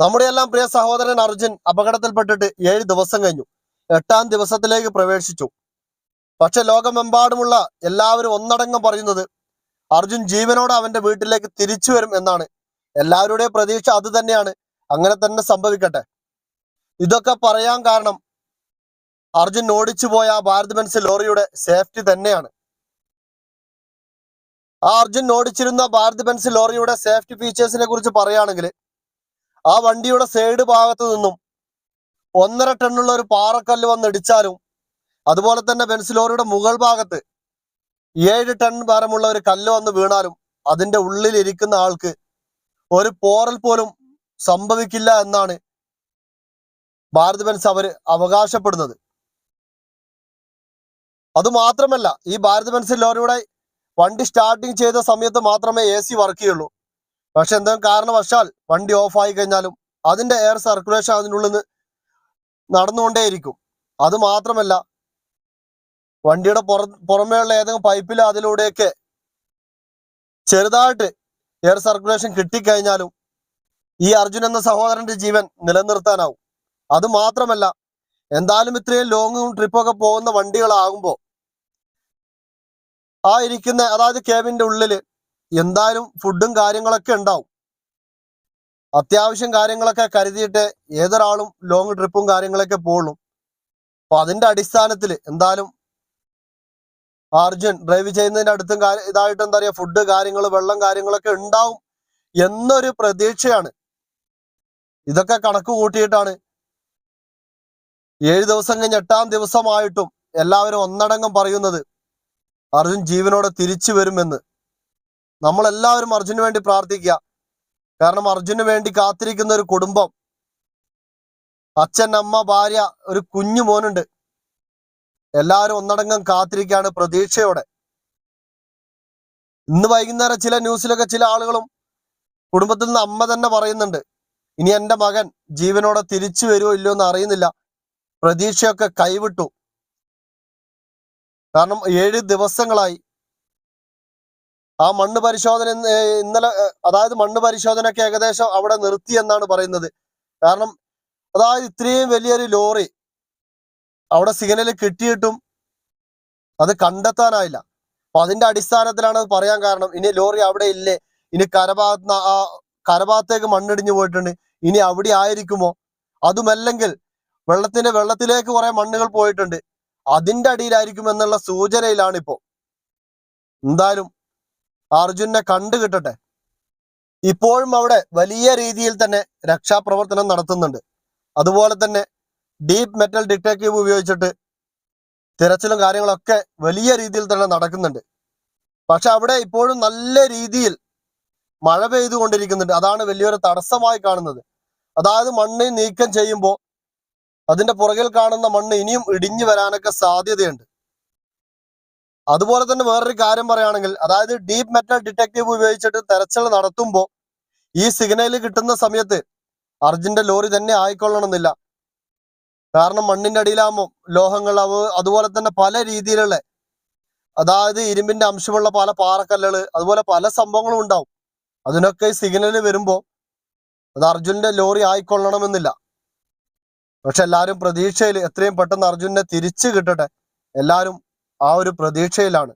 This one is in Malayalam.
നമ്മുടെ എല്ലാം പ്രിയ സഹോദരൻ അർജുൻ അപകടത്തിൽപ്പെട്ടിട്ട് ഏഴ് ദിവസം കഴിഞ്ഞു. എട്ടാം ദിവസത്തിലേക്ക് പ്രവേശിച്ചു. പക്ഷെ ലോകമെമ്പാടുമുള്ള എല്ലാവരും ഒന്നടങ്കം പറയുന്നത് അർജുൻ ജീവനോടെ അവന്റെ വീട്ടിലേക്ക് തിരിച്ചു വരും എന്നാണ്. എല്ലാവരുടെയും പ്രതീക്ഷ അത് തന്നെയാണ്. അങ്ങനെ തന്നെ സംഭവിക്കട്ടെ. ഇതൊക്കെ പറയാൻ കാരണം അർജുൻ ഓടിച്ചു പോയ ഭാരത് ബെൻസ് ലോറിയുടെ സേഫ്റ്റി തന്നെയാണ്. ആ അർജുൻ ഓടിച്ചിരുന്ന ഭാരത് ബെൻസ് ലോറിയുടെ സേഫ്റ്റി ഫീച്ചേഴ്സിനെ കുറിച്ച് പറയുകയാണെങ്കിൽ ആ വണ്ടിയുടെ സൈഡ് ഭാഗത്ത് നിന്നും ഒന്നര ടണ്ണുള്ള ഒരു പാറക്കല്ല് വന്ന് ഇടിച്ചാലും അതുപോലെ തന്നെ ബെൻസ് ലോറിയുടെ മുകൾ ഭാഗത്ത് ഏഴ് ടൺ ഭാരമുള്ള ഒരു കല്ല് വന്ന് വീണാലും അതിന്റെ ഉള്ളിൽ ഇരിക്കുന്ന ആൾക്ക് ഒരു പോറൽ പോലും സംഭവിക്കില്ല എന്നാണ് ഭാരത് ബെൻസ് അവർ അവകാശപ്പെടുന്നത്. അതുമാത്രമല്ല ഈ ഭാരത് ബെൻസ് ലോറിയുടെ വണ്ടി സ്റ്റാർട്ടിങ് ചെയ്ത സമയത്ത് മാത്രമേ എ സി വർക്ക് ചെയ്യുള്ളൂ. പക്ഷെ എന്തെങ്കിലും കാരണവശാൽ വണ്ടി ഓഫ് ആയി കഴിഞ്ഞാലും അതിന്റെ എയർ സർക്കുലേഷൻ അതിനുള്ളിൽ നിന്ന് നടന്നുകൊണ്ടേയിരിക്കും. അത് മാത്രമല്ല വണ്ടിയുടെ പുറ പുറമേയുള്ള ഏതെങ്കിലും പൈപ്പിൽ അതിലൂടെയൊക്കെ ചെറുതായിട്ട് എയർ സർക്കുലേഷൻ കിട്ടിക്കഴിഞ്ഞാലും ഈ അർജുൻ എന്ന സഹോദരന്റെ ജീവൻ നിലനിർത്താനാവും. അത് മാത്രമല്ല എന്തായാലും ഇത്രയും ലോങ്ങും ട്രിപ്പൊക്കെ പോകുന്ന വണ്ടികളാകുമ്പോൾ ആ ഇരിക്കുന്ന അതായത് കേബിന്റെ ഉള്ളിൽ എന്തായാലും ഫുഡും കാര്യങ്ങളൊക്കെ ഉണ്ടാവും. അത്യാവശ്യം കാര്യങ്ങളൊക്കെ കരുതിയിട്ട് ഏതൊരാളും ലോങ് ട്രിപ്പും കാര്യങ്ങളൊക്കെ പോകുള്ളൂ അപ്പൊ അതിന്റെ അടിസ്ഥാനത്തിൽ എന്തായാലും അർജുൻ ഡ്രൈവ് ചെയ്യുന്നതിന്റെ അടുത്തും ഇതായിട്ട് എന്താ പറയാ ഫുഡ് കാര്യങ്ങൾ വെള്ളം കാര്യങ്ങളൊക്കെ ഉണ്ടാവും എന്നൊരു പ്രതീക്ഷയാണ്. ഇതൊക്കെ കണക്ക് കൂട്ടിയിട്ടാണ് ഏഴ് ദിവസം കഴിഞ്ഞ് എട്ടാം ദിവസമായിട്ടും എല്ലാവരും ഒന്നടങ്കം പറയുന്നത് അർജുൻ ജീവനോടെ തിരിച്ചു വരുമെന്ന്. നമ്മളെല്ലാവരും അർജുന് വേണ്ടി പ്രാർത്ഥിക്കുക. കാരണം അർജുന് വേണ്ടി കാത്തിരിക്കുന്ന ഒരു കുടുംബം. അച്ഛൻ അമ്മ ഭാര്യ ഒരു കുഞ്ഞു മോനുണ്ട്. എല്ലാവരും ഒന്നടങ്കം കാത്തിരിക്കുകയാണ് പ്രതീക്ഷയോടെ. ഇന്ന് വൈകുന്നേരം ചില ന്യൂസിലൊക്കെ ചില ആളുകളും കുടുംബത്തിൽ നിന്ന് അമ്മ തന്നെ പറയുന്നുണ്ട്. ഇനി എന്റെ മകൻ ജീവനോടെ തിരിച്ചു വരുമോ ഇല്ലയോ എന്ന് അറിയുന്നില്ല. പ്രതീക്ഷയൊക്കെ കൈവിട്ടു. കാരണം ഏഴ് ദിവസങ്ങളായി ആ മണ്ണ് പരിശോധന ഇന്നലെ അതായത് മണ്ണ് പരിശോധനയ്ക്ക് ഏകദേശം അവിടെ നിർത്തി എന്നാണ് പറയുന്നത്. കാരണം അതായത് ഇത്രയും വലിയൊരു ലോറി അവിടെ സിഗ്നൽ കിട്ടിയിട്ടും അത് കണ്ടെത്താനായില്ല. അപ്പൊ അതിന്റെ അടിസ്ഥാനത്തിലാണ് അത് പറയാൻ കാരണം ഇനി ലോറി അവിടെ ഇല്ലേ? ഇനി കരഭാഗത്ത് ആ കരഭാഗത്തേക്ക് മണ്ണിടിഞ്ഞു പോയിട്ടുണ്ട്. ഇനി അവിടെ ആയിരിക്കുമോ? അതുമല്ലെങ്കിൽ വെള്ളത്തിന്റെ വെള്ളത്തിലേക്ക് കുറെ മണ്ണുകൾ പോയിട്ടുണ്ട്. അതിന്റെ അടിയിലായിരിക്കും എന്നുള്ള സൂചനയിലാണ് ഇപ്പോ എന്തായാലും അർജുനെ കണ്ടു കിട്ടട്ടെ. ഇപ്പോഴും അവിടെ വലിയ രീതിയിൽ തന്നെ രക്ഷാപ്രവർത്തനം നടത്തുന്നുണ്ട്. അതുപോലെ തന്നെ ഡീപ്പ് മെറ്റൽ ഡിറ്റക്റ്റീവ് ഉപയോഗിച്ചിട്ട് തിരച്ചിലും കാര്യങ്ങളൊക്കെ വലിയ രീതിയിൽ തന്നെ നടക്കുന്നുണ്ട്. പക്ഷെ അവിടെ ഇപ്പോഴും നല്ല രീതിയിൽ മഴ പെയ്തുകൊണ്ടിരിക്കുന്നുണ്ട്. അതാണ് വലിയൊരു തടസ്സമായി കാണുന്നത്. അതായത് മണ്ണ് നീക്കം ചെയ്യുമ്പോൾ അതിന്റെ പുറകിൽ കാണുന്ന മണ്ണ് ഇനിയും ഇടിഞ്ഞു വരാനൊക്കെ സാധ്യതയുണ്ട്. അതുപോലെ തന്നെ വേറൊരു കാര്യം പറയുകയാണെങ്കിൽ അതായത് ഡീപ്പ് മെറ്റൽ ഡിറ്റക്റ്റീവ് ഉപയോഗിച്ചിട്ട് തെരച്ചിൽ നടത്തുമ്പോൾ ഈ സിഗ്നൽ കിട്ടുന്ന സമയത്ത് അർജുന്റെ ലോറി തന്നെ ആയിക്കൊള്ളണമെന്നില്ല. കാരണം മണ്ണിന്റെ അടിയിലാകുമ്പോൾ ലോഹങ്ങൾ അവ അതുപോലെ തന്നെ പല രീതിയിലുള്ള അതായത് ഇരുമ്പിന്റെ അംശമുള്ള പല പാറക്കല്ലുകൾ അതുപോലെ പല സംഭവങ്ങളും ഉണ്ടാവും. അതിനൊക്കെ സിഗ്നൽ വരുമ്പോൾ അത് അർജുന്റെ ലോറി ആയിക്കൊള്ളണമെന്നില്ല. പക്ഷെ എല്ലാവരും പ്രതീക്ഷയിൽ എത്രയും പെട്ടെന്ന് അർജുനെ തിരിച്ചു കിട്ടട്ടെ. എല്ലാവരും ആ ഒരു പ്രതീക്ഷയിലാണ്.